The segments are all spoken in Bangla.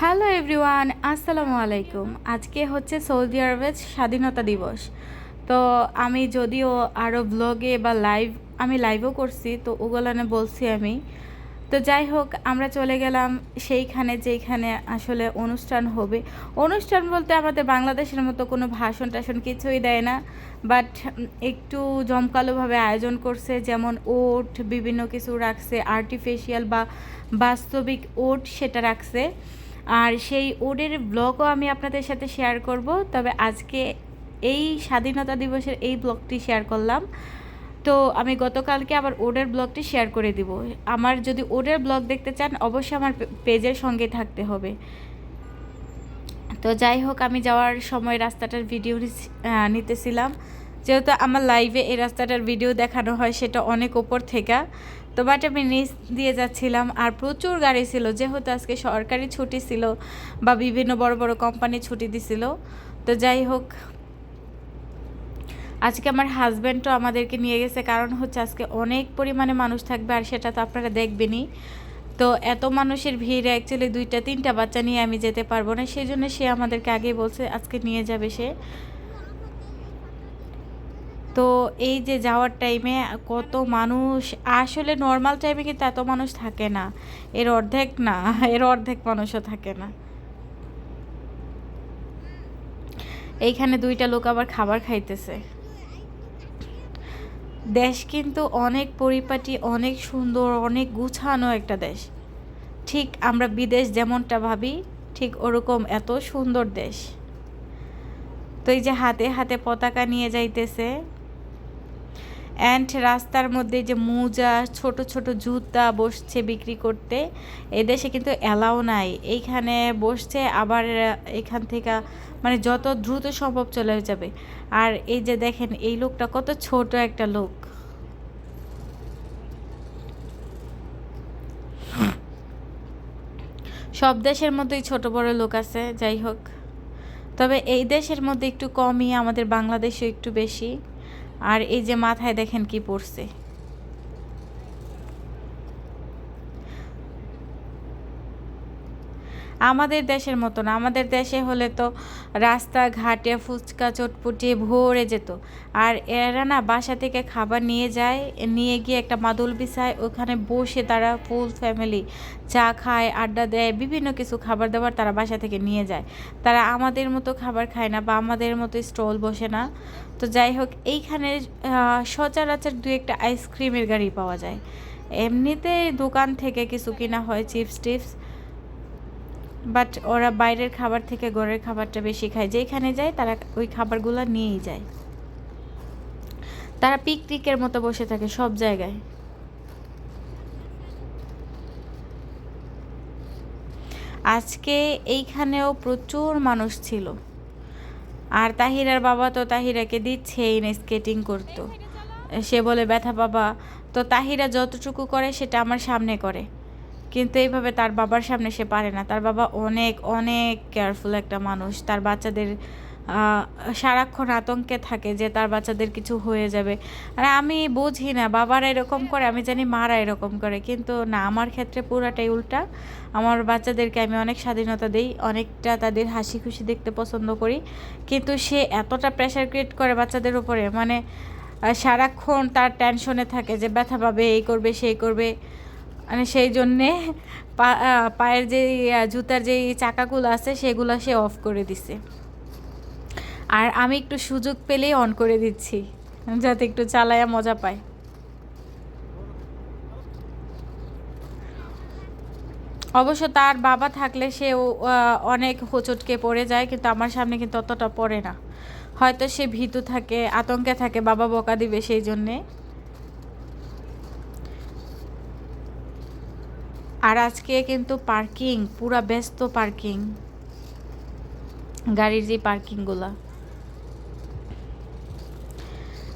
হ্যালো এভরিওয়ান, আসসালামু আলাইকুম। আজকে হচ্ছে সৌদি আরবের স্বাধীনতা দিবস। তো আমি যদিও আরও ব্লগে বা লাইভ আমি লাইভও করছি, তো ওগুলানে বলছি আমি। তো যাই হোক, আমরা চলে গেলাম সেইখানে যেইখানে আসলে অনুষ্ঠান হবে। অনুষ্ঠান বলতে আমাদের বাংলাদেশের মতো কোনো ভাষণ টাষণ কিছুই দেয় না বাট একটু জমকালোভাবে আয়োজন করছে, যেমন ওট বিভিন্ন কিছু রাখছে আর্টিফিশিয়াল বা বাস্তবিক ওট সেটা রাখছে। আর সেই ওডের ব্লগও আমি আপনাদের সাথে শেয়ার করব। তবে আজকে এই স্বাধীনতা দিবসের এই ব্লগটি শেয়ার করলাম। তো আমি গতকালকে আবার ওডের ব্লগটি শেয়ার করে দিব। আমার যদি ওডের ব্লগ দেখতে চান, অবশ্যই আমার পেজের সঙ্গে থাকতে হবে। তো যাই হোক, আমি যাওয়ার সময় রাস্তাটার ভিডিও নিতেছিলাম। যেহেতু আমার লাইভে এই রাস্তাটার ভিডিও দেখানো হয়, সেটা অনেক ওপর থেকে। তো বাট আমি নিচ দিয়ে যাচ্ছিলাম আর প্রচুর গাড়ি ছিল। যেহেতু আজকে সরকারি ছুটি ছিল বা বিভিন্ন বড় বড় কোম্পানি ছুটি দিছিল। তো যাই হোক, আজকে আমার হাজব্যান্ডও আমাদেরকে নিয়ে গেছে। কারণ হচ্ছে আজকে অনেক পরিমাণে মানুষ থাকবে আর সেটা তো আপনারা দেখবেনই। তো এত মানুষের ভিড় অ্যাকচুয়ালি দুইটা, তিনটা বাচ্চা নিয়ে আমি যেতে পারব না। সেই জন্য সে আমাদেরকে আগেই বলছে, আজকে নিয়ে যাবে সে। তো এই যে যাওয়ার টাইমে কত মানুষ, আসলে নর্মাল টাইমে কিন্তু এত মানুষ থাকে না। এর অর্ধেক না, এর অর্ধেক মানুষও থাকে না। এইখানে দুইটা লোক আবার খাবার খাইতেছে। দেশ কিন্তু অনেক পরিপাটি, অনেক সুন্দর, অনেক গুছানো একটা দেশ। ঠিক আমরা বিদেশ যেমনটা ভাবি, ঠিক ওরকম এত সুন্দর দেশ। তো এই যে হাতে হাতে পতাকা নিয়ে যাইতেছে অ্যান্ড রাস্তার মধ্যে যে মোজা, ছোট ছোট জুতা বসছে বিক্রি করতে এদেশে কিন্তু অ্যালাও নাই। এইখানে বসছে আবার এখান থেকে মানে যত দ্রুত সম্ভব চলে যাবে। আর এই যে দেখেন, এই লোকটা কত ছোট একটা লোক। সব দেশের মধ্যেই ছোট বড় লোক আছে, যাই হোক। তবে এই দেশের মধ্যে একটু কমই, আমাদের বাংলাদেশে একটু বেশি। আর এই যে মাথায় দেখেন কি পড়ছে। আমাদের দেশের মতো না, আমাদের দেশে হলে তো রাস্তা ঘাটে ফুচকা চটপুটি ভরে যেত। আর এরা না বাসা থেকে খাবার নিয়ে যায়, নিয়ে গিয়ে একটা মাদুল বিছায়, ওখানে বসে তারা ফুল ফ্যামিলি চা খায়, আড্ডা দেয়, বিভিন্ন কিছু খাবার দাবার তারা বাসা থেকে নিয়ে যায়। তারা আমাদের মতো খাবার খায় না বা আমাদের মতো স্টল বসে না। তো যাই হোক, এইখানে সচরাচর দু একটা আইসক্রিমের গাড়ি পাওয়া যায়। এমনিতে দোকান থেকে কিছু কিনা হয়, চিপস টিপস বাট ওরা বাইরের খাবার থেকে ঘরের খাবারটা বেশি খায়। যেখানে যায়, তারা ওই খাবারগুলো নিয়েই যায়। তারা পিকনিকের মতো বসে থাকে সব জায়গায়। আজকে এইখানেও প্রচুর মানুষ ছিল। আর তাহিরার বাবা তো তাহিরাকে দিচ্ছেই না স্কেটিং করতো। সে বলে, ব্যথা বাবা, তো তাহিরা যতটুকু করে সেটা আমার সামনে করে। কিন্তু এইভাবে তার বাবার সামনে সে পারে না। তার বাবা অনেক অনেক কেয়ারফুল একটা মানুষ। তার বাচ্চাদের সারাক্ষণ আতঙ্কে থাকে যে তার বাচ্চাদের কিছু হয়ে যাবে। আর আমি বুঝি না, বাবারা এরকম করে, আমি জানি মারা এরকম করে। কিন্তু না, আমার ক্ষেত্রে পুরাটাই উল্টা। আমার বাচ্চাদেরকে আমি অনেক স্বাধীনতা দিই, অনেকটা তাদের হাসি খুশি দেখতে পছন্দ করি। কিন্তু সে এতটা প্রেশার ক্রিয়েট করে বাচ্চাদের উপরে মানে সারাক্ষণ তার টেনশনে থাকে যে ব্যথা পাবে, এই করবে, সেই করবে। মানে সেই জন্যে পায়ের যে জুতার যেই চাকাগুলো আছে সেগুলো সে অফ করে দিছে। আর আমি একটু সুযোগ পেলেই অন করে দিচ্ছি, যাতে একটু চালায়া মজা পায়। অবশ্য তার বাবা থাকলে সে অনেক হোঁচটকে পড়ে যায়, কিন্তু আমার সামনে কিন্তু অতটা পড়ে না। হয়তো সে ভীতু থাকে, আতঙ্কে থাকে, বাবা বকা দিবে সেই জন্যে। আর আজকে কিন্তু পার্কিং পুরা ব্যস্ত পার্কিং গাড়ির যে পার্কিংগুলা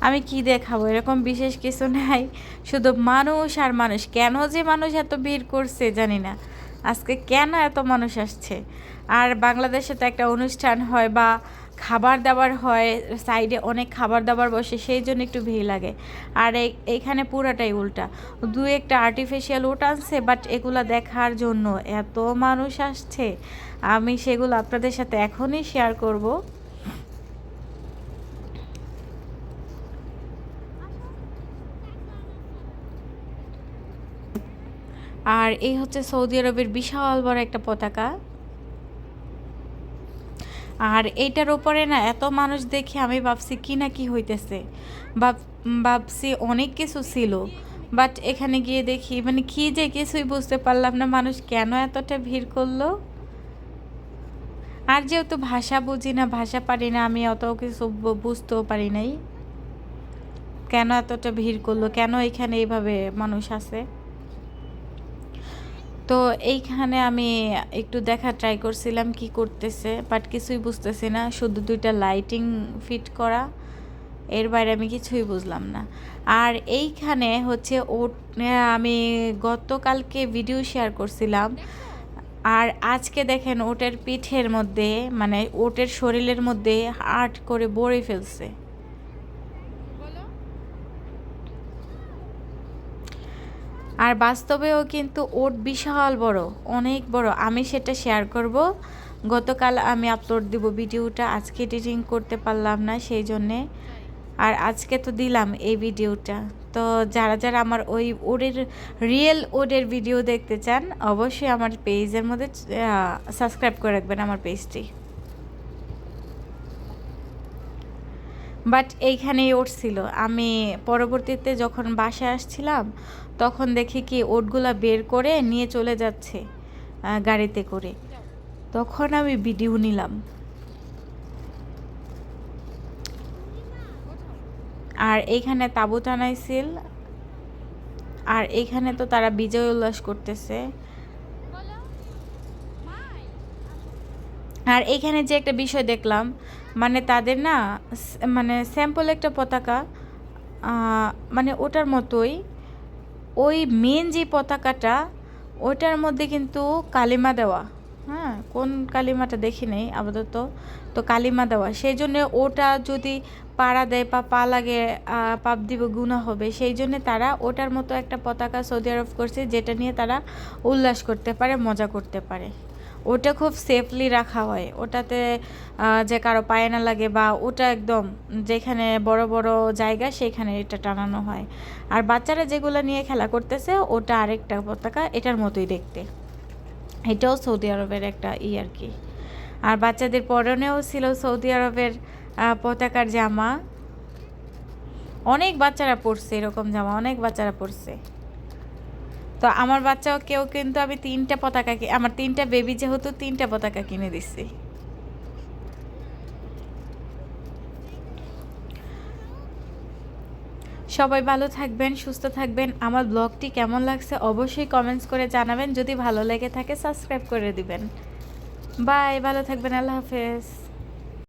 আমি কি দেখাবো? এরকম বিশেষ কিছু নাই। শুধু মানুষ আর মানুষ। কেন যে মানুষ এত ভিড় করছে জানি না। আজকে কেন এত মানুষ আসছে? আর বাংলাদেশে তো একটা অনুষ্ঠান হয় বা খাবার দাবার হয় সাইডে অনেক খাবার দাবার বসে, সেই জন্য একটু ভিড় লাগে। আর এই- এইখানে পুরাটাই উল্টা। দু একটা আর্টিফিশিয়াল উট আনছে বাট এগুলা দেখার জন্য এত মানুষ আসছে। আমি সেগুলো আপনাদের সাথে এখনই শেয়ার করব। আর এই হচ্ছে সৌদি আরবের বিশাল বড় একটা পতাকা। আর এইটার ওপরে না এত মানুষ দেখে আমি ভাবছি কি না কি হইতেছে। ভাব, ভাবছি অনেক কিছু ছিল বাট এখানে গিয়ে দেখি মানে কি যে কিছুই বুঝতে পারলাম না মানুষ কেন এতটা ভিড় করল। আর যেহেতু ভাষা বুঝি না, ভাষা পারি না, আমি অত কিছু বুঝতেও পারি নাই। কেন এতটা ভিড় করল? কেন এখানে এইভাবে মানুষ আছে? তো এইখানে আমি একটু দেখা ট্রাই করছিলাম কি করতেছে বাট কিছুই বুঝতেছি না। শুধু দুইটা লাইটিং ফিট করা, এর বাইরে আমি কিছুই বুঝলাম না। আর এইখানে হচ্ছে ও আমি গতকালকে ভিডিও শেয়ার করছিলাম। আর আজকে দেখেন ওটের পিঠের মধ্যে মানে ওটের শরীরের মধ্যে আর্ট করে বড়ে ফেলছে। আর বাস্তবেও কিন্তু ওট বিশাল বড়, অনেক বড়। আমি সেটা শেয়ার করব। গতকাল আমি আপলোড দিব ভিডিওটা, আজকে এডিটিং করতে পারলাম না সেই জন্যে। আর আজকে তো দিলাম এই ভিডিওটা। তো যারা যারা আমার ওই ওডের রিয়েল ওডের ভিডিও দেখতে চান, অবশ্যই আমার পেজের মধ্যে সাবস্ক্রাইব করে রাখবেন আমার পেজটি বাট এইখানেই ওট ছিল আমি পরবর্তীতে যখন বাসায় আসছিলাম, তখন দেখি কি ওটগুলা বের করে নিয়ে চলে যাচ্ছে গাড়িতে করে। তখন আমি ভিডিও নিলাম। আর এইখানে তাবু টানাইছিল। আর এইখানে তো তারা বিজয় উল্লাস করতেছে। আর এইখানে যে একটা বিষয় দেখলাম মানে তাদের না মানে স্যাম্পল একটা পতাকা মানে ওটার মতোই। ওই মেন যে পতাকাটা, ওটার মধ্যে কিন্তু কালিমা দেওয়া। হ্যাঁ কোন কালিমাটা দেখি নেই, আপাতত। তো কালিমা দেওয়া। সেই জন্য ওটা যদি পাড়া দেয় বা পা লাগে পাপ দিব গুণা হবে, সেই জন্য তারা ওটার মতো একটা পতাকা সৌদি আরব করছে, যেটা নিয়ে তারা উল্লাস করতে পারে, মজা করতে পারে। ওটা খুব সেফলি রাখা হয়। ওটাতে যে কারও পায়ে না লাগে বা ওটা একদম যেখানে বড় বড় জায়গা সেখানে এটা টানানো হয়। আর বাচ্চারা যেগুলো নিয়ে খেলা করতেছে, ওটা আরেকটা পতাকা এটার মতোই দেখতে। এটাও সৌদি আরবের একটা ই আর কি। আর বাচ্চাদের পরনেও ছিল সৌদি আরবের পতাকার জামা। অনেক বাচ্চারা পরছে এরকম জামা, অনেক বাচ্চারা পরছে। তো আমার বাচ্চাও কেউ কিন্তু আমি তিনটা পতাকা আমার তিনটা বেবি যেহেতু তিনটা পতাকা কিনে দিচ্ছি সবাই ভালো থাকবেন, সুস্থ থাকবেন। আমার ব্লগটি কেমন লাগছে অবশ্যই কমেন্টস করে জানাবেন। যদি ভালো লেগে থাকে সাবস্ক্রাইব করে দিবেন। বাই ভালো থাকবেন, আল্লাহ হাফেজ।